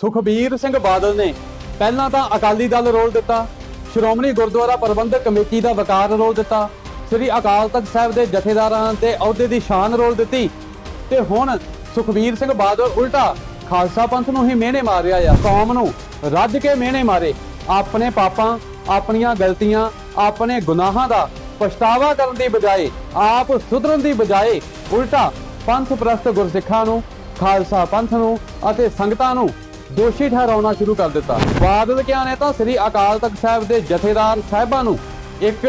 ਸੁਖਬੀਰ ਸਿੰਘ ਬਾਦਲ ਨੇ ਪਹਿਲਾਂ ਤਾਂ ਅਕਾਲੀ ਦਲ ਰੋਲ ਦਿੱਤਾ, ਸ਼੍ਰੋਮਣੀ ਗੁਰਦੁਆਰਾ ਪ੍ਰਬੰਧਕ ਕਮੇਟੀ ਦਾ ਵਕਾਰ ਰੋਲ ਦਿੱਤਾ, ਸ੍ਰੀ ਅਕਾਲ ਤਖਤ ਸਾਹਿਬ ਦੇ ਜਥੇਦਾਰਾਂ ਦੇ ਅਹੁਦੇ ਦੀ ਸ਼ਾਨ ਰੋਲ ਦਿੱਤੀ ਤੇ ਹੁਣ ਸੁਖਬੀਰ ਸਿੰਘ ਬਾਦਲ ਉਲਟਾ ਖਾਲਸਾ ਪੰਥ ਨੂੰ ਹੀ ਮਿਹਣੇ ਮਾਰ ਰਿਹਾ ਆ, ਕੌਮ ਨੂੰ ਰੱਜ ਕੇ ਮਿਹਣੇ ਮਾਰੇ, ਆਪਣੇ ਪਾਪਾਂ, ਆਪਣੀਆਂ ਗਲਤੀਆਂ, ਆਪਣੇ ਗੁਨਾਹਾਂ ਦਾ ਪਛਤਾਵਾ ਕਰਨ ਦੀ ਬਜਾਏ, ਆਪ ਸੁਧਰਨ ਦੀ ਬਜਾਏ ਉਲਟਾ ਪੰਥ ਪ੍ਰਸਤ ਗੁਰਸਿੱਖਾਂ ਨੂੰ, ਖਾਲਸਾ ਪੰਥ ਨੂੰ ਅਤੇ ਸੰਗਤਾਂ ਨੂੰ ਦੋਸ਼ੀ ਠਹਿਰਾਉਣਾ ਸ਼ੁਰੂ ਕਰ ਦਿੱਤਾ। ਬਾਦਲ ਕਿਆ ਨੇ ਤਾਂ ਸ੍ਰੀ ਅਕਾਲ ਤਖਤ ਸਾਹਿਬ ਦੇ ਜਥੇਦਾਰ ਸਾਹਿਬਾਂ ਨੂੰ ਇੱਕ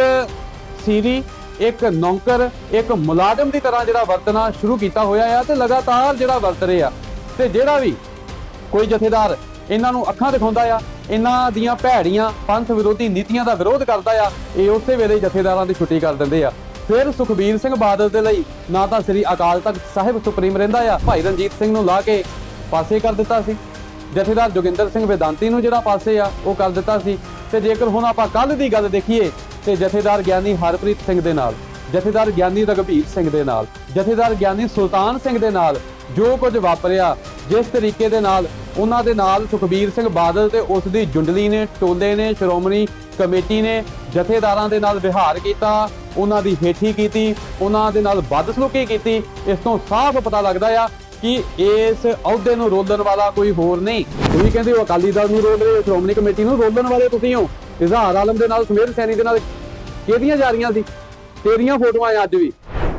ਸੀਰੀ, ਇੱਕ ਨੌਕਰ, ਇੱਕ ਮੁਲਾਜ਼ਮ ਦੀ ਤਰ੍ਹਾਂ ਜਿਹੜਾ ਵਰਤਣਾ ਸ਼ੁਰੂ ਕੀਤਾ ਹੋਇਆ ਆ ਤੇ ਲਗਾਤਾਰ ਜਿਹੜਾ ਵਰਤ ਰਹੇ ਆ। ਤੇ ਜਿਹੜਾ ਵੀ ਕੋਈ ਜਥੇਦਾਰ ਇਹਨਾਂ ਨੂੰ ਅੱਖਾਂ ਦਿਖਾਉਂਦਾ ਆ, ਇਹਨਾਂ ਦੀਆਂ ਭੈੜੀਆਂ ਪੰਥ ਵਿਰੋਧੀ ਨੀਤੀਆਂ ਦਾ ਵਿਰੋਧ ਕਰਦਾ ਆ, ਇਹ ਉਸੇ ਵੇਲੇ ਜਥੇਦਾਰਾਂ ਦੀ ਛੁੱਟੀ ਕਰ ਦਿੰਦੇ ਆ। ਫਿਰ ਸੁਖਬੀਰ ਸਿੰਘ ਬਾਦਲ ਦੇ ਲਈ ਨਾ ਤਾਂ ਸ੍ਰੀ ਅਕਾਲ ਤਖਤ ਸਾਹਿਬ ਸੁਪਰੀਮ ਰਹਿੰਦਾ ਆ, ਭਾਈ ਰਣਜੀਤ ਸਿੰਘ ਨੂੰ ਲਾ ਕੇ ਪਾਸੇ ਕਰ ਦਿੱਤਾ ਸੀ। ਜਥੇਦਾਰ ਜੋਗਿੰਦਰ ਸਿੰਘ ਵੇਦਾਂਤੀ ਨੂੰ ਜਿਹੜਾ ਪਾਸੇ ਆ, ਉਹ ਕਰ ਦਿੱਤਾ ਸੀ। ਤੇ ਜੇਕਰ ਹੁਣ ਆਪਾਂ ਕੱਲ ਦੀ ਗੱਲ ਦੇਖੀਏ, ਤੇ ਜਥੇਦਾਰ ਗਿਆਨੀ ਹਰਪ੍ਰੀਤ ਸਿੰਘ ਦੇ ਨਾਲ, ਜਥੇਦਾਰ ਗਿਆਨੀ ਰਗਵੀਰ ਸਿੰਘ ਦੇ ਨਾਲ, ਜਥੇਦਾਰ ਗਿਆਨੀ ਸੁਲਤਾਨ ਸਿੰਘ ਦੇ ਨਾਲ ਜੋ ਕੁਝ ਵਾਪਰਿਆ, ਜਿਸ ਤਰੀਕੇ ਦੇ ਨਾਲ ਉਹਨਾਂ ਦੇ ਨਾਲ ਸੁਖਬੀਰ ਸਿੰਘ ਬਾਦਲ ਤੇ ਉਸ ਦੀ ਜੁੰਡਲੀ ਨੇ, ਟੋਲੇ ਨੇ, ਸ਼੍ਰੋਮਣੀ ਕਮੇਟੀ ਨੇ ਜਥੇਦਾਰਾਂ ਦੇ ਨਾਲ ਵਿਹਾਰ ਕੀਤਾ, ਉਹਨਾਂ ਦੀ ਹੇਠੀ ਕੀਤੀ, ਉਹਨਾਂ ਦੇ ਨਾਲ ਬਦਸਲੂਕੀ ਕੀਤੀ, ਇਸ ਤੋਂ ਸਾਫ਼ ਪਤਾ ਲੱਗਦਾ ਆ ਕਿ ਇਸ ਅਹੁਦੇ ਨੂੰ ਰੋਲਣ ਵਾਲਾ ਕੋਈ ਹੋਰ ਨਹੀਂ। ਤੁਸੀਂ ਕਹਿੰਦੇ ਹੋ, ਅਕਾਲੀ ਦਲ ਨੂੰ ਰੋਲ ਰਹੇ ਹੋ, ਸ਼੍ਰੋਮਣੀ ਕਮੇਟੀ ਨੂੰ ਰੋਲਣ ਵਾਲੇ ਤੁਸੀਂ ਹੋ। ਇਜ਼ਹਾਰ ਆਲਮ ਦੇ ਨਾਲ ਸੁਮੇਧ ਸੈਣੀ ਦੇ ਨਾਲ ਕਿਹਦੀਆਂ ਜਾ ਰਹੀਆਂ ਸੀ? ਤੇਰੀਆਂ ਫੋਟੋਆਂ ਅੱਜ ਵੀ।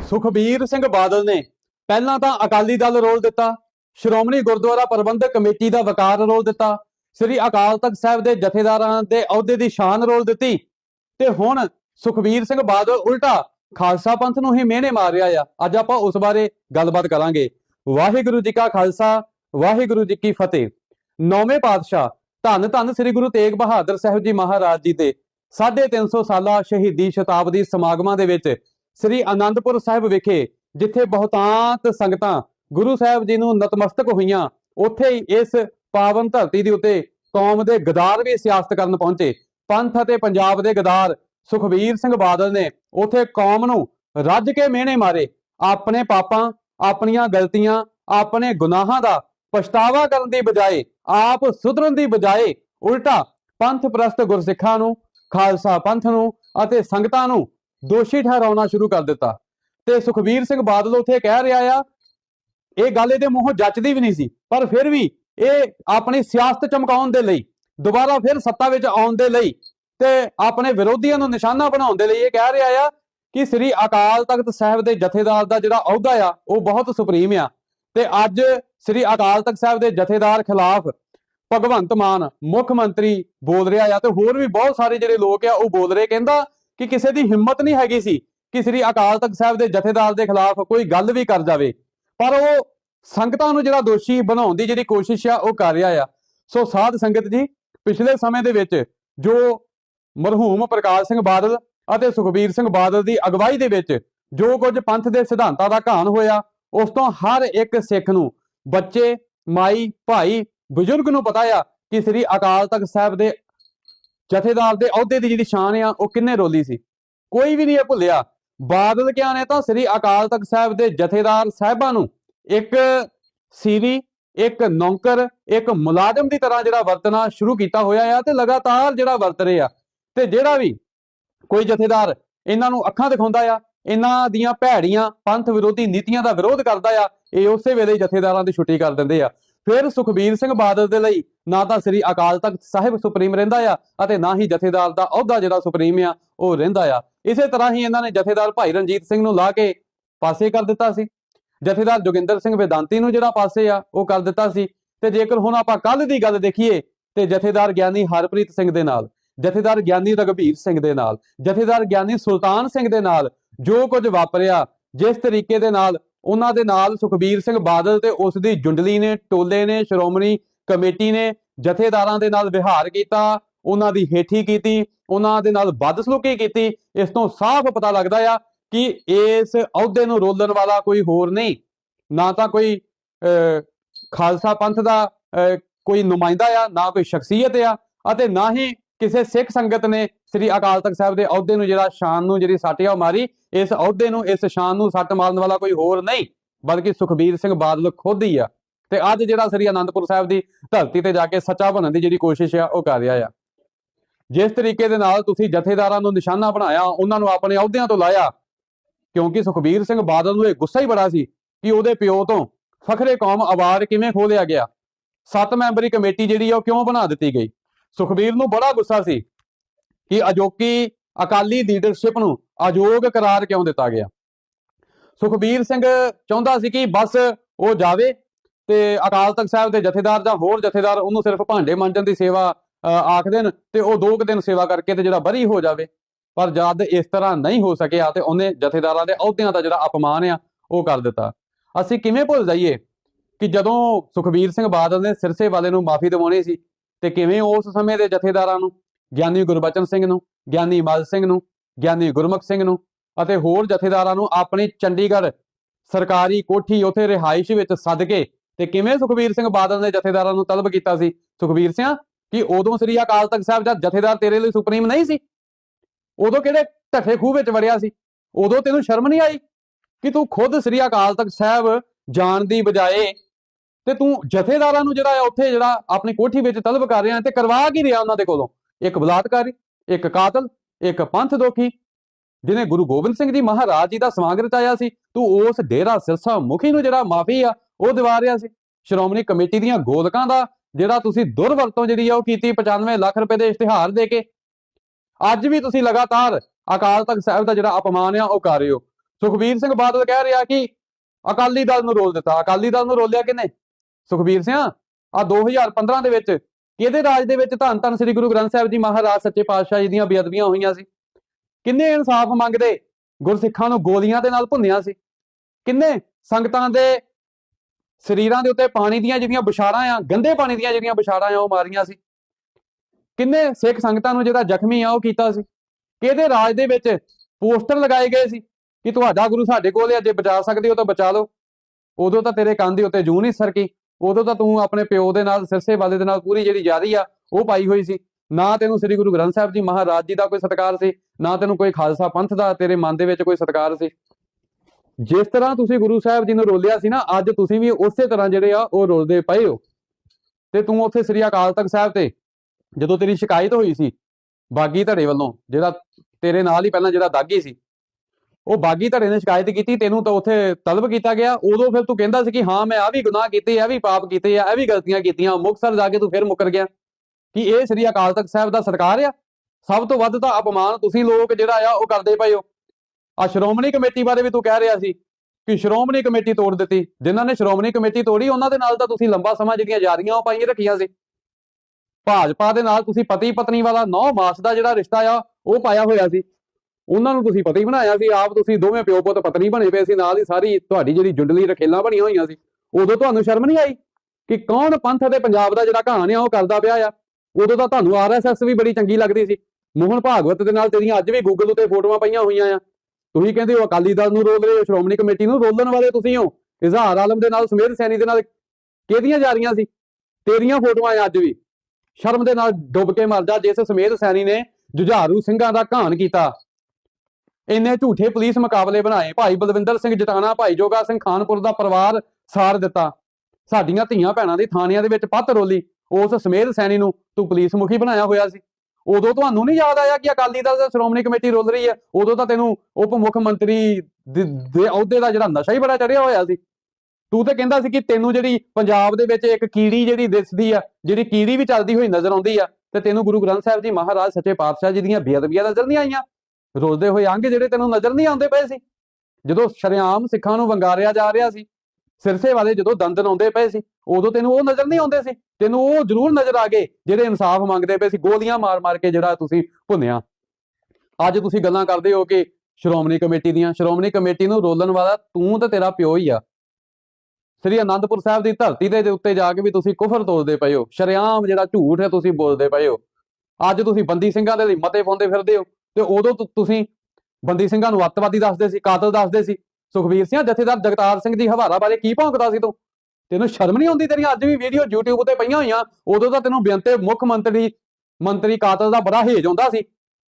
ਸੁਖਬੀਰ ਸਿੰਘ ਬਾਦਲ ਨੇ ਪਹਿਲਾਂ ਤਾਂ ਅਕਾਲੀ ਦਲ ਰੋਲ ਦਿੱਤਾ, ਸ਼੍ਰੋਮਣੀ ਗੁਰਦੁਆਰਾ ਪ੍ਰਬੰਧਕ ਕਮੇਟੀ ਦਾ ਵਕਾਰ ਰੋਲ ਦਿੱਤਾ, ਸ੍ਰੀ ਅਕਾਲ ਤਖਤ ਸਾਹਿਬ ਦੇ ਜਥੇਦਾਰਾਂ ਦੇ ਅਹੁਦੇ ਦੀ ਸ਼ਾਨ ਰੋਲ ਦਿੱਤੀ। ਤੇ ਹੁਣ ਸੁਖਬੀਰ ਸਿੰਘ ਬਾਦਲ ਉਲਟਾ ਖਾਲਸਾ ਪੰਥ ਨੂੰ ਹੀ ਮਿਹਣੇ ਮਾਰ ਰਿਹਾ ਆ। ਅੱਜ ਆਪਾਂ ਉਸ ਬਾਰੇ ਗੱਲਬਾਤ ਕਰਾਂਗੇ। ਵਾਹਿਗੁਰੂ ਜੀ ਕਾ ਖਾਲਸਾ, ਵਾਹਿਗੁਰੂ ਜੀ ਕੀ ਫਤਿਹ। ਨੌਵੇਂ ਪਾਤਸ਼ਾਹ ਧੰਨ ਧੰਨ ਸ੍ਰੀ ਗੁਰੂ ਤੇਗ ਬਹਾਦਰ ਸਾਹਿਬ ਜੀ ਮਹਾਰਾਜ ਜੀ ਦੇ 350 ਸਾਲਾ ਸ਼ਹੀਦੀ ਸ਼ਤਾਬਦੀ ਸਮਾਗਮਾਂ ਦੇ ਵਿੱਚ ਸ੍ਰੀ ਆਨੰਦਪੁਰ ਸਾਹਿਬ ਵਿਖੇ, ਜਿੱਥੇ ਬਹੁਤਾਂਤ ਸੰਗਤਾਂ ਗੁਰੂ ਸਾਹਿਬ ਜੀ ਨੂੰ ਨਤਮਸਤਕ ਹੋਈਆਂ, ਉੱਥੇ ਹੀ ਇਸ ਪਾਵਨ ਧਰਤੀ ਦੇ ਉੱਤੇ ਕੌਮ ਦੇ ਗਦਾਰ ਵੀ ਸਿਆਸਤ ਕਰਨ ਪਹੁੰਚੇ। ਪੰਥ ਅਤੇ ਪੰਜਾਬ ਦੇ ਗਦਾਰ ਸੁਖਬੀਰ ਸਿੰਘ ਬਾਦਲ ਨੇ ਉੱਥੇ ਕੌਮ ਨੂੰ ਰੱਜ ਕੇ ਮਿਹਣੇ ਮਾਰੇ। ਆਪਣੇ ਪਾਪਾਂ ਆਪਣੀਆਂ ਗਲਤੀਆਂ, ਆਪਣੇ ਗੁਨਾਹਾਂ ਦਾ ਪਛਤਾਵਾ ਕਰਨ ਦੀ ਬਜਾਏ, ਆਪ ਸੁਧਰਨ ਦੀ ਬਜਾਏ ਉਲਟਾ ਪੰਥ ਪ੍ਰਸਤ ਗੁਰਸਿੱਖਾਂ ਨੂੰ, ਖਾਲਸਾ ਪੰਥ ਨੂੰ ਅਤੇ ਸੰਗਤਾਂ ਨੂੰ ਦੋਸ਼ੀ ਠਹਿਰਾਉਣਾ ਸ਼ੁਰੂ ਕਰ ਦਿੱਤਾ। ਤੇ ਸੁਖਬੀਰ ਸਿੰਘ ਬਾਦਲ ਉੱਥੇ ਕਹਿ ਰਿਹਾ ਆ, ਇਹ ਗੱਲ ਇਹਦੇ ਮੂੰਹੋਂ ਜੱਚਦੀ ਵੀ ਨਹੀਂ ਸੀ, ਪਰ ਫਿਰ ਵੀ ਇਹ ਆਪਣੀ ਸਿਆਸਤ ਚਮਕਾਉਣ ਦੇ ਲਈ, ਦੁਬਾਰਾ ਫਿਰ ਸੱਤਾ ਵਿੱਚ ਆਉਣ ਦੇ ਲਈ ਤੇ ਆਪਣੇ ਵਿਰੋਧੀਆਂ ਨੂੰ ਨਿਸ਼ਾਨਾ ਬਣਾਉਣ ਦੇ ਲਈ ਇਹ ਕਹਿ ਰਿਹਾ ਆ ਕਿ ਸ੍ਰੀ ਅਕਾਲ ਤਖਤ ਸਾਹਿਬ ਦੇ ਜਥੇਦਾਰ ਦਾ ਜਿਹੜਾ ਅਹੁਦਾ ਆ, ਉਹ ਬਹੁਤ ਸੁਪਰੀਮ ਆ। ਤੇ ਅੱਜ ਸ੍ਰੀ ਅਕਾਲ ਤਖਤ ਸਾਹਿਬ ਦੇ ਜਥੇਦਾਰ ਖਿਲਾਫ ਭਗਵੰਤ ਮਾਨ ਮੁੱਖ ਮੰਤਰੀ ਬੋਲ ਰਿਹਾ ਆ ਤੇ ਹੋਰ ਵੀ ਬਹੁਤ ਸਾਰੇ ਜਿਹੜੇ ਲੋਕ ਆ, ਉਹ ਬੋਲ ਰਹੇ, ਕਹਿੰਦਾ ਕਿ ਕਿਸੇ ਦੀ ਹਿੰਮਤ ਨਹੀਂ ਹੈਗੀ ਸੀ ਕਿ ਸ੍ਰੀ ਅਕਾਲ ਤਖਤ ਸਾਹਿਬ ਦੇ ਜਥੇਦਾਰ ਦੇ ਖਿਲਾਫ ਕੋਈ ਗੱਲ ਵੀ ਕਰ ਜਾਵੇ। ਪਰ ਉਹ ਸੰਗਤਾਂ ਨੂੰ ਜਿਹੜਾ ਦੋਸ਼ੀ ਬਣਾਉਣ ਦੀ ਜਿਹੜੀ ਕੋਸ਼ਿਸ਼ ਆ, ਉਹ ਕਰ ਰਿਹਾ ਆ। ਸੋ ਸਾਧ ਸੰਗਤ ਜੀ, ਪਿਛਲੇ ਸਮੇਂ ਦੇ ਵਿੱਚ ਜੋ ਮਰਹੂਮ ਪ੍ਰਕਾਸ਼ ਸਿੰਘ ਬਾਦਲ ਅਤੇ ਸੁਖਬੀਰ ਸਿੰਘ ਬਾਦਲ ਦੀ ਅਗਵਾਈ ਦੇ ਵਿੱਚ ਜੋ ਕੁਝ ਪੰਥ ਦੇ ਸਿਧਾਂਤਾਂ ਦਾ ਘਾਣ ਹੋਇਆ, ਉਸ ਤੋਂ ਹਰ ਇੱਕ ਸਿੱਖ ਨੂੰ, ਬੱਚੇ, ਮਾਈ, ਭਾਈ, ਬਜ਼ੁਰਗ ਨੂੰ ਪਤਾ ਆ ਕਿ ਸ੍ਰੀ ਅਕਾਲ ਤਖਤ ਸਾਹਿਬ ਦੇ ਜਥੇਦਾਰ ਦੇ ਅਹੁਦੇ ਦੀ ਜਿਹੜੀ ਸ਼ਾਨ ਆ, ਉਹ ਕਿੰਨੇ ਰੋਲੀ ਸੀ। ਕੋਈ ਵੀ ਨਹੀਂ ਇਹ ਭੁੱਲਿਆ। ਬਾਦਲ ਕਿਆ ਨੇ ਤਾਂ ਸ੍ਰੀ ਅਕਾਲ ਤਖਤ ਸਾਹਿਬ ਦੇ ਜਥੇਦਾਰ ਸਾਹਿਬਾਂ ਨੂੰ ਇੱਕ ਸੀਰੀ ਇੱਕ ਨੌਕਰ, ਇੱਕ ਮੁਲਾਜ਼ਮ ਦੀ ਤਰ੍ਹਾਂ ਜਿਹੜਾ ਵਰਤਣਾ ਸ਼ੁਰੂ ਕੀਤਾ ਹੋਇਆ ਆ ਤੇ ਲਗਾਤਾਰ ਜਿਹੜਾ ਵਰਤ ਰਹੇ ਆ। ਤੇ ਜਿਹੜਾ ਵੀ ਕੋਈ ਜਥੇਦਾਰ ਇਹਨਾਂ ਨੂੰ ਅੱਖਾਂ ਦਿਖਾਉਂਦਾ ਆ, ਇਹਨਾਂ ਦੀਆਂ ਭੈੜੀਆਂ ਪੰਥ ਵਿਰੋਧੀ ਨੀਤੀਆਂ ਦਾ ਵਿਰੋਧ ਕਰਦਾ ਆ, ਇਹ ਉਸੇ ਵੇਲੇ ਜਥੇਦਾਰਾਂ ਦੀ ਛੁੱਟੀ ਕਰ ਦਿੰਦੇ ਆ। ਫਿਰ ਸੁਖਬੀਰ ਸਿੰਘ ਬਾਦਲ ਦੇ ਲਈ ਨਾ ਤਾਂ ਸ੍ਰੀ ਅਕਾਲ ਤਖਤ ਸਾਹਿਬ ਸੁਪਰੀਮ ਰਹਿੰਦਾ ਆ ਅਤੇ ਨਾ ਹੀ ਜਥੇਦਾਰ ਦਾ ਅਹੁਦਾ ਜਿਹੜਾ ਸੁਪਰੀਮ ਆ, ਉਹ ਰਹਿੰਦਾ ਆ। ਇਸੇ ਤਰ੍ਹਾਂ ਹੀ ਇਹਨਾਂ ਨੇ ਜਥੇਦਾਰ ਭਾਈ ਰਣਜੀਤ ਸਿੰਘ ਨੂੰ ਲਾ ਕੇ ਪਾਸੇ ਕਰ ਦਿੱਤਾ ਸੀ। ਜਥੇਦਾਰ ਜੋਗਿੰਦਰ ਸਿੰਘ ਵੇਦਾਂਤੀ ਨੂੰ ਜਿਹੜਾ ਪਾਸੇ ਆ, ਉਹ ਕਰ ਦਿੱਤਾ ਸੀ। ਤੇ ਜੇਕਰ ਹੁਣ ਆਪਾਂ ਕੱਲ ਦੀ ਗੱਲ ਦੇਖੀਏ, ਤੇ ਜਥੇਦਾਰ ਗਿਆਨੀ ਹਰਪ੍ਰੀਤ ਸਿੰਘ ਦੇ ਨਾਲ ਜਥੇਦਾਰ ਗਿਆਨੀ ਰਗਵੀਰ ਸਿੰਘ ਦੇ ਨਾਲ ਜਥੇਦਾਰ ਗਿਆਨੀ ਸੁਲਤਾਨ ਸਿੰਘ ਦੇ ਨਾਲ ਜੋ ਕੁਝ ਵਾਪਰਿਆ ਜਿਸ ਤਰੀਕੇ ਦੇ ਨਾਲ ਉਹਨਾਂ ਦੇ ਨਾਲ ਸੁਖਬੀਰ ਸਿੰਘ ਬਾਦਲ ਤੇ ਉਸ ਦੀ ਜੁੰਡਲੀ ਨੇ ਟੋਲੇ ਨੇ ਸ਼੍ਰੋਮਣੀ ਕਮੇਟੀ ਨੇ ਜਥੇਦਾਰਾਂ ਦੇ ਨਾਲ ਵਿਹਾਰ ਕੀਤਾ ਉਹਨਾਂ ਦੀ ਹੇਠੀ ਕੀਤੀ ਉਹਨਾਂ ਦੇ ਨਾਲ ਬਦਸਲੂਕੀ ਕੀਤੀ। ਇਸ ਤੋਂ ਸਾਫ਼ ਪਤਾ ਲੱਗਦਾ ਆ ਕਿ ਇਸ ਅਹੁਦੇ ਨੂੰ ਰੋਲਣ ਵਾਲਾ ਕੋਈ ਹੋਰ ਨਹੀਂ। ਨਾ ਤਾਂ ਕੋਈ ਅਹ, ਖਾਲਸਾ ਪੰਥ ਦਾ ਅਹ, ਕੋਈ ਨੁਮਾਇੰਦਾ ਆ ਨਾ ਕੋਈ ਸ਼ਖਸੀਅਤ ਆ ਅਤੇ ਨਾ ਹੀ ਕਿਸੇ ਸਿੱਖ ਸੰਗਤ ਨੇ ਸ੍ਰੀ ਅਕਾਲ ਤਖਤ ਸਾਹਿਬ ਦੇ ਅਹੁਦੇ ਨੂੰ ਜਿਹੜਾ ਸ਼ਾਨ ਨੂੰ, ਜਿਹੜੀ ਸੱਟ ਆ ਉਹ ਮਾਰੀ, ਇਸ ਅਹੁਦੇ ਨੂੰ, ਇਸ ਸ਼ਾਨ ਨੂੰ ਸੱਟ ਮਾਰਨ ਵਾਲਾ ਕੋਈ ਹੋਰ ਨਹੀਂ, ਬਲਕਿ ਸੁਖਬੀਰ ਸਿੰਘ ਬਾਦਲ ਖੁਦ ਹੀ ਆ। ਤੇ ਅੱਜ ਜਿਹੜਾ ਸ੍ਰੀ ਅਨੰਦਪੁਰ ਸਾਹਿਬ ਦੀ ਧਰਤੀ ਤੇ ਜਾ ਕੇ ਸੱਚਾ ਬਣਨ ਦੀ ਜਿਹੜੀ ਕੋਸ਼ਿਸ਼ ਆ, ਉਹ ਕਰ ਰਿਹਾ ਆ। ਜਿਸ ਤਰੀਕੇ ਦੇ ਨਾਲ ਤੁਸੀਂ ਜਥੇਦਾਰਾਂ ਨੂੰ ਨਿਸ਼ਾਨਾ ਬਣਾਇਆ, ਉਹਨਾਂ ਨੂੰ ਆਪਣੇ ਅਹੁਦਿਆਂ ਤੋਂ ਲਾਇਆ, ਕਿਉਂਕਿ ਸੁਖਬੀਰ ਸਿੰਘ ਬਾਦਲ ਨੂੰ ਇਹ ਗੁੱਸਾ ਹੀ ਬੜਾ ਸੀ ਕਿ ਉਹਦੇ ਪਿਓ ਤੋਂ ਫਖਰੇ ਕੌਮ ਅਵਾਰਡ ਕਿਵੇਂ ਖੋਲਿਆ ਗਿਆ। ਸੱਤ ਮੈਂਬਰੀ ਕਮੇਟੀ ਜਿਹੜੀ ਆ, ਉਹ ਕਿਉਂ ਬਣਾ ਦਿੱਤੀ ਗਈ? ਸੁਖਬੀਰ ਨੂੰ ਬੜਾ ਗੁੱਸਾ ਸੀ ਕਿ ਅਜੋਕੀ ਅਕਾਲੀ ਲੀਡਰਸ਼ਿਪ ਨੂੰ ਅਯੋਗ ਕਰਾਰ ਕਿਉਂ ਦਿੱਤਾ ਗਿਆ। ਸੁਖਬੀਰ ਸਿੰਘ ਚਾਹੁੰਦਾ ਸੀ ਕਿ ਬਸ ਉਹ ਜਾਵੇ ਤੇ ਅਕਾਲ ਤਖਤ ਸਾਹਿਬ ਦੇ ਜਥੇਦਾਰ ਜਾਂ ਹੋਰ ਜਥੇਦਾਰ ਉਹਨੂੰ ਸਿਰਫ ਭਾਂਡੇ ਮਾਂਜਣ ਦੀ ਸੇਵਾ ਅ, ਆਖ ਦੇਣ ਤੇ ਉਹ ਦੋ ਕੁ ਦਿਨ ਸੇਵਾ ਕਰਕੇ ਤੇ ਜਿਹੜਾ ਬਰੀ ਹੋ ਜਾਵੇ। ਪਰ ਜਦ ਇਸ ਤਰ੍ਹਾਂ ਨਹੀਂ ਹੋ ਸਕਿਆ ਤੇ ਉਹਨੇ ਜਥੇਦਾਰਾਂ ਦੇ ਅਹੁਦਿਆਂ ਦਾ ਜਿਹੜਾ ਅਪਮਾਨ ਆ ਉਹ ਕਰ ਦਿੱਤਾ। ਅਸੀਂ ਕਿਵੇਂ ਭੁੱਲ ਜਾਈਏ ਕਿ ਜਦੋਂ ਸੁਖਬੀਰ ਸਿੰਘ ਬਾਦਲ ਨੇ ਸਿਰਸੇ ਵਾਲੇ ਨੂੰ ਮਾਫੀ ਦਿਵਾਉਣੀ ਸੀ ਤੇ ਕਿਵੇਂ ਉਸ ਸਮੇਂ ਦੇ ਜਥੇਦਾਰਾਂ ਨੂੰ, ਗਿਆਨੀ ਗੁਰਬਚਨ ਸਿੰਘ ਨੂੰ, ਗਿਆਨੀ ਮਲ ਸਿੰਘ ਨੂੰ, ਗਿਆਨੀ ਗੁਰਮੁਖ ਸਿੰਘ ਨੂੰ ਅਤੇ ਹੋਰ ਜਥੇਦਾਰਾਂ ਨੂੰ ਆਪਣੀ ਚੰਡੀਗੜ੍ਹ ਸਰਕਾਰੀ ਕੋਠੀ ਉਥੇ ਰਿਹਾਇਸ਼ ਵਿੱਚ ਸੱਦ ਕੇ ਤੇ ਕਿਵੇਂ ਸੁਖਬੀਰ ਸਿੰਘ ਬਾਦਲ ਨੇ ਜਥੇਦਾਰਾਂ ਨੂੰ ਤਲਬ ਕੀਤਾ ਸੀ? ਸੁਖਬੀਰ ਸਿੰਘ ਕਿ ਉਦੋਂ ਸ੍ਰੀ ਅਕਾਲ ਤਖਤ ਸਾਹਿਬ ਦਾ ਜਥੇਦਾਰ ਤੇਰੇ ਲਈ ਸੁਪਰੀਮ ਨਹੀਂ ਸੀ? ਉਦੋਂ ਕਿਹੜੇ ਢੱਠੇ ਖੂਹ ਵਿੱਚ ਵੜਿਆ ਸੀ? ਉਦੋਂ ਤੈਨੂੰ ਸ਼ਰਮ ਨਹੀਂ ਆਈ? ਕਿ ਤੂੰ ਖੁਦ ਸ੍ਰੀ ਅਕਾਲ ਤਖਤ ਸਾਹਿਬ ਜਾਣ ਦੀ ਬਜਾਏ ਤੇ ਤੂੰ ਜਥੇਦਾਰਾਂ ਨੂੰ ਜਿਹੜਾ ਹੈ ਉੱਥੇ ਜਿਹੜਾ ਆਪਣੀ ਕੋਠੀ ਵਿੱਚ ਤਲਬ ਕਰ ਰਿਹਾ ਤੇ ਕਰਵਾ ਕੀ ਰਿਹਾ ਉਹਨਾਂ ਦੇ ਕੋਲੋਂ? ਇੱਕ ਬਲਾਤਕਾਰੀ, ਇੱਕ ਕਾਤਲ, ਇੱਕ ਪੰਥ ਦੋਖੀ, ਜਿਹਨੇ ਗੁਰੂ ਗੋਬਿੰਦ ਸਿੰਘ ਜੀ ਮਹਾਰਾਜ ਜੀ ਦਾ ਸਵਾਗਤ ਰਚਾਇਆ ਸੀ। ਤੂੰ ਉਸ ਡੇਰਾ ਸਿਰਸਾ ਮੁਖੀ ਨੂੰ ਜਿਹੜਾ ਮਾਫੀ ਆ, ਉਹ ਦਿਵਾ ਰਿਹਾ ਸੀ। ਸ਼੍ਰੋਮਣੀ ਕਮੇਟੀ ਦੀਆਂ ਗੋਲਕਾਂ ਦਾ ਜਿਹੜਾ ਤੁਸੀਂ ਦੁਰਵਰਤੋਂ ਜਿਹੜੀ ਆ ਉਹ ਕੀਤੀ 95 ਲੱਖ ਰੁਪਏ ਦੇ ਇਸ਼ਤਿਹਾਰ ਦੇ ਕੇ। ਅੱਜ ਵੀ ਤੁਸੀਂ ਲਗਾਤਾਰ ਅਕਾਲ ਤਖਤ ਸਾਹਿਬ ਦਾ ਜਿਹੜਾ ਅਪਮਾਨ ਆ, ਉਹ ਕਰ ਰਹੇ ਹੋ। ਸੁਖਬੀਰ ਸਿੰਘ ਬਾਦਲ ਕਹਿ ਰਿਹਾ ਕਿ ਅਕਾਲੀ ਦਲ ਨੂੰ ਰੋਲ ਦਿੱਤਾ। ਅਕਾਲੀ ਦਲ ਨੂੰ ਰੋਲਿਆ ਕਿਨੇ ਸੁਖਬੀਰ ਸਿੰਘ ਆ 2015 ਦੇ ਵਿੱਚ ਕਿਹਦੇ ਰਾਜ ਦੇ ਵਿੱਚ ਧੰਨ ਧੰਨ ਸ੍ਰੀ ਗੁਰੂ ਗ੍ਰੰਥ ਸਾਹਿਬ ਜੀ ਮਹਾਰਾਜ ਸੱਚੇ ਪਾਤਸ਼ਾਹ ਜੀ ਦੀਆਂ ਬੇਅਦਬੀਆਂ ਹੋਈਆਂ ਸੀ? ਕਿੰਨੇ ਇਨਸਾਫ ਮੰਗਦੇ ਗੁਰਸਿੱਖਾਂ ਨੂੰ ਗੋਲੀਆਂ ਦੇ ਨਾਲ ਭੁੰਨਿਆ ਸੀ? ਕਿੰਨੇ ਸੰਗਤਾਂ ਦੇ ਸਰੀਰਾਂ ਦੇ ਉੱਤੇ ਪਾਣੀ ਦੀਆਂ ਜਿਹੜੀਆਂ ਬਿਸ਼ਾਰਾਂ ਆ, ਗੰਦੇ ਪਾਣੀ ਦੀਆਂ ਜਿਹੜੀਆਂ ਬਿਸ਼ਾਰਾਂ ਆ, ਉਹ ਮਾਰੀਆਂ ਸੀ? ਕਿੰਨੇ ਸਿੱਖ ਸੰਗਤਾਂ ਨੂੰ ਜਿਹੜਾ ਜ਼ਖਮੀ ਆ, ਉਹ ਕੀਤਾ ਸੀ? ਕਿਹਦੇ ਰਾਜ ਦੇ ਵਿੱਚ ਪੋਸਟਰ ਲਗਾਏ ਗਏ ਸੀ ਕਿ ਤੁਹਾਡਾ ਗੁਰੂ ਸਾਡੇ ਕੋਲ ਹੈ ਜੇ ਬਚਾ ਸਕਦੇ ਹੋ ਤਾਂ ਬਚਾ ਲਓ? ਉਦੋਂ ਤਾਂ ਤੇਰੇ ਕੰਨ ਦੇ ਉੱਤੇ ਜੂੰ ਨਹੀਂ ਸਰਕੀ। ਉਦੋਂ ਤਾਂ ਤੂੰ ਆਪਣੇ ਪਿਓ ਦੇ ਨਾਲ, ਸਿਰਸੇ ਵਾਲੇ ਦੇ ਨਾਲ ਪੂਰੀ ਜਿਹੜੀ ਯਾਰੀ ਆ, ਉਹ ਪਾਈ ਹੋਈ ਸੀ। ਨਾ ਤੈਨੂੰ ਸ੍ਰੀ ਗੁਰੂ ਗ੍ਰੰਥ ਸਾਹਿਬ ਜੀ ਮਹਾਰਾਜ ਜੀ ਦਾ ਕੋਈ ਸਤਿਕਾਰ ਸੀ, ਨਾ ਤੈਨੂੰ ਕੋਈ ਖਾਲਸਾ ਪੰਥ ਦਾ ਤੇਰੇ ਮਨ ਦੇ ਵਿੱਚ ਕੋਈ ਸਤਿਕਾਰ ਸੀ। ਜਿਸ ਤਰ੍ਹਾਂ ਤੁਸੀਂ ਗੁਰੂ ਸਾਹਿਬ ਜੀ ਨੂੰ ਰੋਲਿਆ ਸੀ ਨਾ, ਅੱਜ ਤੁਸੀਂ ਵੀ ਉਸੇ ਤਰ੍ਹਾਂ ਜਿਹੜੇ ਆ, ਉਹ ਰੋਲਦੇ ਪਏ ਹੋ। ਤੇ ਤੂੰ ਉੱਥੇ ਸ੍ਰੀ ਅਕਾਲ ਤਖਤ ਸਾਹਿਬ ਤੇ, ਜਦੋਂ ਤੇਰੀ ਸ਼ਿਕਾਇਤ ਹੋਈ ਸੀ ਬਾਗੀ ਧੜੇ ਵੱਲੋਂ, ਜਿਹੜਾ ਤੇਰੇ ਨਾਲ ਹੀ ਪਹਿਲਾਂ ਜਿਹੜਾ ਦਾਗੀ ਸੀ ਉਹ ਬਾਗੀ ਧੜੇ ਨੇ ਸ਼ਿਕਾਇਤ ਕੀਤੀ, ਤੈਨੂੰ ਤਾਂ ਉੱਥੇ ਤਲਬ ਕੀਤਾ ਗਿਆ। ਉਦੋਂ ਫਿਰ ਤੂੰ ਕਹਿੰਦਾ ਸੀ ਕਿ ਹਾਂ, ਮੈਂ ਆ ਵੀ ਗੁਨਾਹ ਕੀਤੇ ਆ ਵੀ ਪਾਪ ਕੀਤੇ ਆ, ਇਹ ਵੀ ਗਲਤੀਆਂ ਕੀਤੀਆਂ, ਮੁਕਤਸਰ ਜਾ ਕੇ ਤੂੰ ਫਿਰ ਮੁੱਕਰ ਗਿਆ। ਕਿ ਇਹ ਸ੍ਰੀ ਅਕਾਲ ਤਖਤ ਸਾਹਿਬ ਦਾ ਸਰਕਾਰ ਆ? ਸਭ ਤੋਂ ਵੱਧ ਤਾਂ ਅਪਮਾਨ ਤੁਸੀਂ ਲੋਕ ਜਿਹੜਾ ਆ, ਉਹ ਕਰਦੇ ਪਏ ਹੋ। ਆ ਸ਼੍ਰੋਮਣੀ ਕਮੇਟੀ ਬਾਰੇ ਵੀ ਤੂੰ ਕਹਿ ਰਿਹਾ ਸੀ ਕਿ ਸ਼੍ਰੋਮਣੀ ਕਮੇਟੀ ਤੋੜ ਦਿੱਤੀ। ਜਿਨ੍ਹਾਂ ਨੇ ਸ਼੍ਰੋਮਣੀ ਕਮੇਟੀ ਤੋੜੀ, ਉਹਨਾਂ ਦੇ ਨਾਲ ਤਾਂ ਤੁਸੀਂ ਲੰਬਾ ਸਮਾਂ ਜਿਹੜੀਆਂ ਯਾਰੀਆਂ ਉਹ ਪਾਈਆਂ ਰੱਖੀਆਂ ਸੀ। ਭਾਜਪਾ ਦੇ ਨਾਲ ਤੁਸੀਂ ਪਤੀ ਪਤਨੀ ਵਾਲਾ ਨੌ ਮਾਸ ਦਾ ਜਿਹੜਾ ਰਿਸ਼ਤਾ ਆ, ਉਹ ਪਾਇਆ ਹੋਇਆ ਸੀ। ਉਹਨਾਂ ਨੂੰ ਤੁਸੀਂ ਪਤਾ ਹੀ ਬਣਾਇਆ ਸੀ, ਆਪ ਤੁਸੀਂ ਦੋਵੇਂ ਪਿਓ ਪੁੱਤ ਪਤਨੀ ਬਣੇ ਪਏ ਸੀ, ਨਾਲ ਹੀ ਸਾਰੀ ਤੁਹਾਡੀ ਜਿਹੜੀ ਜੁੰਡਲੀ ਰਖੇਲਾਂ ਬਣੀਆਂ ਹੋਈਆਂ ਸੀ, ਉਦੋਂ ਤੁਹਾਨੂੰ ਸ਼ਰਮ ਨਹੀਂ ਆਈ ਕਿ ਕੌਣ ਪੰਥ ਅਤੇ ਪੰਜਾਬ ਦਾ ਜਿਹੜਾ ਕਹਾਣ ਆ, ਉਹ ਕਰਦਾ ਪਿਆ ਆ? ਉਦੋਂ ਤਾਂ ਤੁਹਾਨੂੰ ਆਰਐਸਐਸ ਵੀ ਬੜੀ ਚੰਗੀ ਲੱਗਦੀ ਸੀ। ਮੋਹਨ ਭਾਗਵਤ ਦੇ ਨਾਲ ਤੇਰੀਆਂ ਅੱਜ ਵੀ ਗੂਗਲ ਉੱਤੇ ਫੋਟੋਆਂ ਪਈਆਂ ਹੋਈਆਂ ਆ। ਤੁਸੀਂ ਕਹਿੰਦੇ ਹੋ ਅਕਾਲੀ ਦਲ ਨੂੰ ਰੋਲ ਰਹੇ ਹੋ, ਸ਼੍ਰੋਮਣੀ ਕਮੇਟੀ ਨੂੰ ਰੋਲਣ ਵਾਲੇ ਤੁਸੀਂ ਹੋ। ਇਜ਼ਹਾਰ ਆਲਮ ਦੇ ਨਾਲ, ਸਮੇਧ ਸੈਣੀ ਦੇ ਨਾਲ ਕਿਹਦੀਆਂ ਜਾ ਰਹੀਆਂ ਸੀ? ਤੇਰੀਆਂ ਫੋਟੋਆਂ ਆ ਅੱਜ ਵੀ। ਸ਼ਰਮ ਦੇ ਨਾਲ ਡੁੱਬ ਕੇ ਮਰ ਜਾ ਜਿਸ ਸਮੇਧ ਸੈਣੀ ਨੇ ਜੁਝਾਰੂ ਸਿੰਘਾਂ ਦਾ ਕਹਾਣ ਕੀਤਾ। ਇੰਨੇ ਝੂਠੇ ਪੁਲਿਸ ਮੁਕਾਬਲੇ ਬਣਾਏ। ਭਾਈ ਬਲਵਿੰਦਰ ਸਿੰਘ ਜਟਾਣਾ, ਭਾਈ ਜੋਗਾ ਸਿੰਘ ਖਾਨਪੁਰ ਦਾ ਪਰਿਵਾਰ ਸਾਰ ਦਿੱਤਾ। ਸਾਡੀਆਂ ਧੀਆਂ ਭੈਣਾਂ ਦੀ ਥਾਣਿਆਂ ਦੇ ਵਿੱਚ ਪੱਤ ਰੋਲੀ। ਉਸ ਸਮੇਧ ਸੈਣੀ ਨੂੰ ਤੂੰ ਪੁਲਿਸ ਮੁਖੀ ਬਣਾਇਆ ਹੋਇਆ ਸੀ। ਉਦੋਂ ਤੁਹਾਨੂੰ ਨਹੀਂ ਯਾਦ ਆਇਆ ਕਿ ਅਕਾਲੀ ਦਲ ਦਾ ਸ਼੍ਰੋਮਣੀ ਕਮੇਟੀ ਰੋਲ ਰਹੀ ਹੈ? ਉਦੋਂ ਤਾਂ ਤੈਨੂੰ ਉਪ ਮੁੱਖ ਮੰਤਰੀ ਦੇ ਅਹੁਦੇ ਦਾ ਜਿਹੜਾ ਨਸ਼ਾ ਹੀ ਬੜਾ ਚੜਿਆ ਹੋਇਆ ਸੀ। ਤੂੰ ਤਾਂ ਕਹਿੰਦਾ ਸੀ ਕਿ ਤੈਨੂੰ ਜਿਹੜੀ ਪੰਜਾਬ ਦੇ ਵਿੱਚ ਇੱਕ ਕੀੜੀ ਜਿਹੜੀ ਦਿਸਦੀ ਆ, ਜਿਹੜੀ ਕੀੜੀ ਵੀ ਚੱਲਦੀ ਹੋਈ ਨਜ਼ਰ ਆਉਂਦੀ ਆ, ਤੇ ਤੈਨੂੰ ਗੁਰੂ ਗ੍ਰੰਥ ਸਾਹਿਬ ਜੀ ਮਹਾਰਾਜ ਸੱਚੇ ਪਾਤਸ਼ਾਹ ਜੀ ਦੀਆਂ ਬੇਅਦਬੀਆਂ ਨਜ਼ਰ ਨਹੀਂ ਆਈਆਂ? ਰੋਲਦੇ ਹੋਏ ਅੰਗ ਜਿਹੜੇ ਤੈਨੂੰ ਨਜ਼ਰ ਨਹੀਂ ਆਉਂਦੇ ਪਏ ਸੀ? ਜਦੋਂ ਸ਼ਰੇਆਮ ਸਿੱਖਾਂ ਨੂੰ ਵੰਗਾਰਿਆ ਜਾ ਰਿਹਾ ਸੀ, ਸਿਰਸੇ ਵਾਲੇ ਜਦੋਂ ਦੰਦਨ ਆਉਂਦੇ ਪਏ ਸੀ, ਉਦੋਂ ਤੈਨੂੰ ਉਹ ਨਜ਼ਰ ਨਹੀਂ ਆਉਂਦੇ ਸੀ? ਤੈਨੂੰ ਉਹ ਜ਼ਰੂਰ ਨਜ਼ਰ ਆ ਗਏ ਜਿਹੜੇ ਇਨਸਾਫ ਮੰਗਦੇ ਪਏ ਸੀ, ਗੋਲੀਆਂ ਮਾਰ-ਮਾਰ ਕੇ ਜਿਹੜਾ ਤੁਸੀਂ ਭੁੰਨਿਆ। ਅੱਜ ਤੁਸੀਂ ਗੱਲਾਂ ਕਰਦੇ ਹੋ ਕਿ ਸ਼੍ਰੋਮਣੀ ਕਮੇਟੀ ਦੀਆਂ, ਸ਼੍ਰੋਮਣੀ ਕਮੇਟੀ ਨੂੰ ਰੋਲਣ ਵਾਲਾ ਤੂੰ ਤੇ ਤੇਰਾ ਪਿਓ ਹੀ ਆ। ਸ੍ਰੀ ਅਨੰਦਪੁਰ ਸਾਹਿਬ ਦੀ ਧਰਤੀ ਦੇ ਉੱਤੇ ਜਾ ਕੇ ਵੀ ਤੁਸੀਂ ਕੁਫਰ ਤੋਲਦੇ ਪਏ ਹੋ, ਸ਼ਰੇਆਮ ਜਿਹੜਾ ਝੂਠ ਹੈ ਤੁਸੀਂ ਬੋਲਦੇ ਪਏ ਹੋ। ਅੱਜ ਤੁਸੀਂ ਬੰਦੀ ਸਿੰਘਾਂ ਦੇ ਲਈ ਮਤੇ ਪਾਉਂਦੇ ਫਿਰਦੇ ਹੋ। ਤੇ ਉਦੋਂ ਤੁਸੀਂ ਬੰਦੀ ਸਿੰਘਾਂ ਨੂੰ ਅੱਤਵਾਦੀ ਦੱਸਦੇ ਸੀ, ਕਾਤਲ ਦੱਸਦੇ ਸੀ। ਸੁਖਵੀਰ ਸਿੰਘ, ਜਥੇਦਾਰ ਜਗਤਾਰ ਸਿੰਘ ਦੀ ਹਵਾਰਾ ਬਾਰੇ ਕੀ ਭੌਂਕਦਾ ਸੀ ਤੂੰ? ਤੈਨੂੰ ਸ਼ਰਮ ਨਹੀਂ ਆਉਂਦੀ ਤੇਰੀਆਂ ਅੱਜ ਵੀ ਵੀਡੀਓ YouTube ਉੱਤੇ ਪਈਆਂ ਹੋਈਆਂ? ਉਦੋਂ ਤਾਂ ਤੈਨੂੰ ਬੇਅੰਤੇ ਮੁੱਖ ਮੰਤਰੀ ਮੰਤਰੀ ਕਾਤਲ ਦਾ ਬੜਾ ਹੇਜ ਆਉਂਦਾ ਸੀ।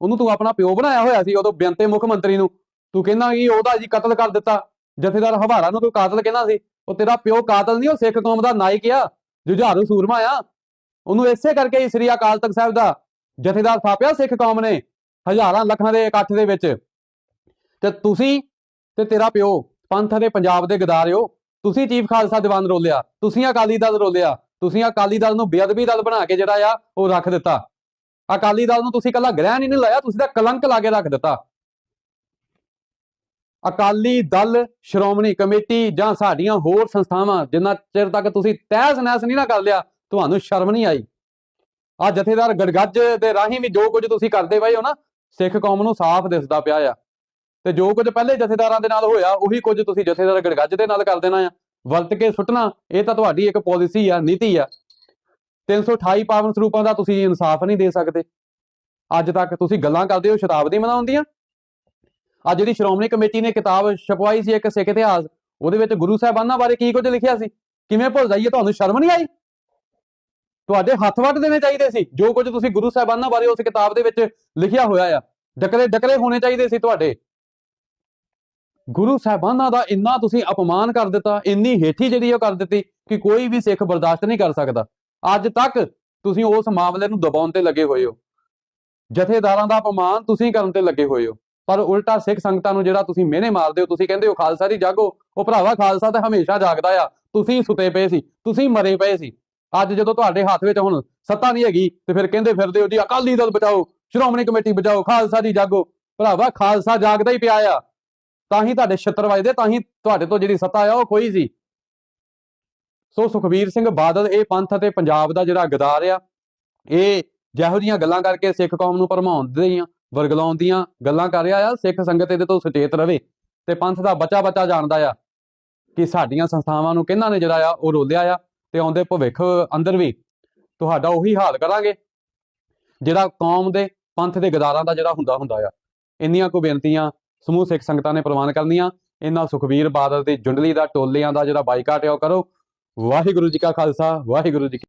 ਉਹਨੂੰ ਤੂੰ ਆਪਣਾ ਪਿਓ ਬਣਾਇਆ ਹੋਇਆ ਸੀ ਉਦੋਂ ਬੇਅੰਤੇ ਮੁੱਖ ਮੰਤਰੀ ਨੂੰ। ਤੂੰ ਕਹਿੰਦਾ ਕਿ ਉਹਦਾ ਜੀ ਕਤਲ ਕਰ ਦਿੱਤਾ। ਜਥੇਦਾਰ ਹਵਾਰਾ ਨੂੰ ਤੂੰ ਕਾਤਲ ਕਹਿੰਦਾ ਸੀ। ਉਹ ਤੇਰਾ ਪਿਓ ਕਾਤਲ ਨਹੀਂ, ਉਹ ਸਿੱਖ ਕੌਮ ਦਾ ਨਾਇਕ ਆ, ਜੁਝਾਰੂ ਸੂਰਮਾ ਆ। ਉਹਨੂੰ ਇਸੇ ਕਰਕੇ ਸ੍ਰੀ ਅਕਾਲ ਤਖਤ ਸਾਹਿਬ ਦਾ ਜਥੇਦਾਰ ਥਾਪਿਆ ਸਿੱਖ ਕੌਮ ਨੇ। ਹਜ਼ਾਰਾਂ ਲੱਖਾਂ ਦੇ ਇਕੱਠ ਦੇ ਵਿੱਚ। ਤੇ ਤੁਸੀਂ ਤੇ ਤੇਰਾ ਪਿਓ ਪੰਥ ਦੇ ਪੰਜਾਬ ਦੇ ਗਦਾਰਿਓ ਤੁਸੀਂ ਚੀਫ ਖਾਲਸਾ ਦੀਵਾਨ ਰੋਲਿਆ, ਤੁਸੀਂ ਅਕਾਲੀ ਦਲ ਰੋਲਿਆ, ਤੁਸੀਂ ਅਕਾਲੀ ਦਲ ਨੂੰ ਬੇਅਦਬੀ ਦਲ ਬਣਾ ਕੇ ਜਿਹੜਾ ਆ ਉਹ ਰੱਖ ਦਿੱਤਾ। ਅਕਾਲੀ ਦਲ ਨੂੰ ਤੁਸੀਂ ਕੱਲਾ ਗ੍ਰਹਿਣ ਹੀ ਨਹੀਂ ਲਾਇਆ, ਤੁਸੀਂ ਤਾਂ ਕਲੰਕ ਲਾ ਕੇ ਰੱਖ ਦਿੱਤਾ। ਅਕਾਲੀ ਦਲ, ਸ਼੍ਰੋਮਣੀ ਕਮੇਟੀ ਜਾਂ ਸਾਡੀਆਂ ਹੋਰ ਸੰਸਥਾਵਾਂ, ਜਿੰਨਾ ਚਿਰ ਤੱਕ ਤੁਸੀਂ ਤਹਿਸ ਨਹਿਸ ਨਹੀਂ ਨਾ ਕਰ ਲਿਆ, ਤੁਹਾਨੂੰ ਸ਼ਰਮ ਨਹੀਂ ਆਈ। ਆ ਜਥੇਦਾਰ ਗੜਗੱਜ ਦੇ ਰਾਹੀਂ ਵੀ ਜੋ ਕੁਝ ਤੁਸੀਂ ਕਰਦੇ ਪਏ ਹੋ ਨਾ ਸਿੱਖ ਕੌਮ ਨੂੰ ਸਾਫ਼ ਦਿਸਦਾ ਪਿਆ ਆ। ਤੇ ਜੋ ਕੁਝ ਪਹਿਲੇ ਜਥੇਦਾਰਾਂ ਦੇ ਨਾਲ ਹੋਇਆ, ਉਹੀ ਕੁਝ ਤੁਸੀਂ ਜਥੇਦਾਰ ਗੜਗੱਜ ਦੇ ਨਾਲ ਕਰ ਦੇਣਾ ਆ। ਵਰਤ ਕੇ ਸੁੱਟਣਾ, ਇਹ ਤਾਂ ਤੁਹਾਡੀ ਇੱਕ ਪਾਲਿਸੀ ਆ, ਨੀਤੀ ਆ। 328 ਪਾਵਨ ਸਰੂਪਾਂ ਦਾ ਤੁਸੀਂ ਇਨਸਾਫ ਨਹੀਂ ਦੇ ਸਕਦੇ। ਅੱਜ ਤੱਕ ਤੁਸੀਂ ਗੱਲਾਂ ਕਰਦੇ ਹੋ, ਸ਼ਤਾਬਦੀ ਮਨਾਉਣ ਦੀਆਂ ਅੱਜ ਜਿਹੜੀ ਸ਼੍ਰੋਮਣੀ ਕਮੇਟੀ ਨੇ ਕਿਤਾਬ ਛਪਵਾਈ ਸੀ ਇੱਕ ਸਿੱਖ ਇਤਿਹਾਸ, ਉਹਦੇ ਵਿੱਚ ਗੁਰੂ ਸਾਹਿਬਾਨਾਂ ਬਾਰੇ ਕੀ ਕੁਝ ਲਿਖਿਆ ਸੀ? ਕਿਵੇਂ ਭੁੱਲ ਜਾਈਏ, ਤੁਹਾਨੂੰ ਸ਼ਰਮ ਨਹੀਂ ਆਈ? ਤੁਹਾਡੇ ਹੱਥ ਵੱਟ ਦੇਣੇ ਚਾਹੀਦੇ ਸੀ। ਜੋ ਕੁਝ ਤੁਸੀਂ ਗੁਰੂ ਸਾਹਿਬਾਨਾਂ ਬਾਰੇ ਉਸ ਕਿਤਾਬ ਦੇ ਵਿੱਚ ਲਿਖਿਆ ਹੋਇਆ ਆ, ਡਕਰੇ ਡਕਰੇ ਹੋਣੇ ਚਾਹੀਦੇ ਸੀ ਤੁਹਾਡੇ। ਗੁਰੂ ਸਾਹਿਬਾਨਾਂ ਦਾ ਇੰਨਾ ਤੁਸੀਂ ਅਪਮਾਨ ਕਰ ਦਿੱਤਾ, ਇੰਨੀ ਹੇਠੀ ਜਿਹੜੀ ਉਹ ਕਰ ਦਿੱਤੀ ਕਿ ਕੋਈ ਵੀ ਸਿੱਖ ਬਰਦਾਸ਼ਤ ਨਹੀਂ ਕਰ ਸਕਦਾ। ਅੱਜ ਤੱਕ ਤੁਸੀਂ ਉਸ ਮਾਮਲੇ ਨੂੰ ਦਬਾਉਣ ਤੇ ਲੱਗੇ ਹੋਏ ਹੋ। ਜਥੇਦਾਰਾਂ ਦਾ ਅਪਮਾਨ ਤੁਸੀਂ ਕਰਨ ਤੇ ਲੱਗੇ ਹੋਏ ਹੋ। ਪਰ ਉਲਟਾ ਸਿੱਖ ਸੰਗਤਾਂ ਨੂੰ ਜਿਹੜਾ ਤੁਸੀਂ ਮਿਹਨੇ ਮਾਰਦੇ ਹੋ, ਤੁਸੀਂ ਕਹਿੰਦੇ ਹੋ, ਖਾਲਸਾ ਦੀ ਜਾਗੋ, ਉਹ ਭਰਾਵਾ ਖਾਲਸਾ ਤਾਂ ਹਮੇਸ਼ਾ ਜਾਗਦਾ ਆ। ਤੁਸੀਂ ਸੁਤੇ ਪਏ ਸੀ, ਤੁਸੀਂ ਮਰੇ ਪਏ ਸੀ। ਅੱਜ ਜਦੋਂ ਤੁਹਾਡੇ ਹੱਥ ਵਿੱਚ ਹੁਣ ਸੱਤਾ ਨਹੀਂ ਹੈਗੀ, ਤੇ ਫਿਰ ਕਹਿੰਦੇ ਫਿਰਦੇ ਹੋ ਜੀ, ਅਕਾਲੀ ਦਲ ਬਚਾਓ, ਸ਼੍ਰੋਮਣੀ ਕਮੇਟੀ ਬਚਾਓ, ਖਾਲਸਾ ਦੀ ਜਾਗੋ। ਭਰਾਵਾ, ਖਾਲਸਾ ਜਾਗਦਾ ਹੀ ਪਿਆ ਆ। ਤਾਂ ਹੀ ਤੁਹਾਡੇ ਛਿੱਤਰ ਵੱਜਦੇ, ਤਾਂ ਹੀ ਤੁਹਾਡੇ ਤੋਂ ਜਿਹੜੀ ਸੱਤਾ ਆ, ਉਹ ਖੋਈ ਸੀ। ਸੋ ਸੁਖਬੀਰ ਸਿੰਘ ਬਾਦਲ, ਇਹ ਪੰਥ ਅਤੇ ਪੰਜਾਬ ਦਾ ਜਿਹੜਾ ਗਦਾਰ ਆ, ਇਹ ਜਿਹੋ ਜੀਆਂ ਗੱਲਾਂ ਕਰਕੇ ਸਿੱਖ ਕੌਮ ਨੂੰ ਭਰਮਾਉਣ ਦੀਆਂ ਵਰਗਲਾਉਣ ਦੀਆਂ ਗੱਲਾਂ ਕਰ ਰਿਹਾ ਆ, ਸਿੱਖ ਸੰਗਤ ਇਹਦੇ ਤੋਂ ਸੁਚੇਤ ਰਵੇ ਤੇ ਪੰਥ ਦਾ ਬੱਚਾ ਬੱਚਾ ਜਾਣਦਾ ਆ ਕਿ ਸਾਡੀਆਂ ਸੰਸਥਾਵਾਂ ਨੂੰ ਕਿਹਨਾਂ ਨੇ ਜਿਹੜਾ ਆ, ਉਹ ਰੋਲਿਆ ਆ। ਤੇ ਆਉਂਦੇ ਭਵਿੱਖ ਅੰਦਰ ਵੀ। ਤੁਹਾਡਾ ਉਹੀ ਹਾਲ ਕਰਾਂਗੇ, ਜਿਹੜਾ ਕੌਮ ਦੇ ਪੰਥ ਦੇ ਗਦਾਰਾਂ ਦਾ ਜਿਹੜਾ ਹੁੰਦਾ ਹੁੰਦਾ ਆ। ਇੰਨੀਆਂ ਕੋ ਬੇਨਤੀਆਂ ਸਮੂਹ ਸਿੱਖ ਸੰਗਤਾਂ ਨੇ ਪ੍ਰਵਾਨ ਕਰਨੀਆਂ। ਇਹਨਾਂ ਸੁਖਬੀਰ ਬਾਦਲ ਦੀ ਜੁੰਡਲੀ ਦਾ ਟੋਲਿਆਂ ਦਾ ਜਿਹੜਾ ਬਾਈਕਾਟ ਹੈ ਉਹ ਕਰੋ। ਵਾਹਿਗੁਰੂ ਜੀ ਕਾ ਖਾਲਸਾ, ਵਾਹਿਗੁਰੂ ਜੀ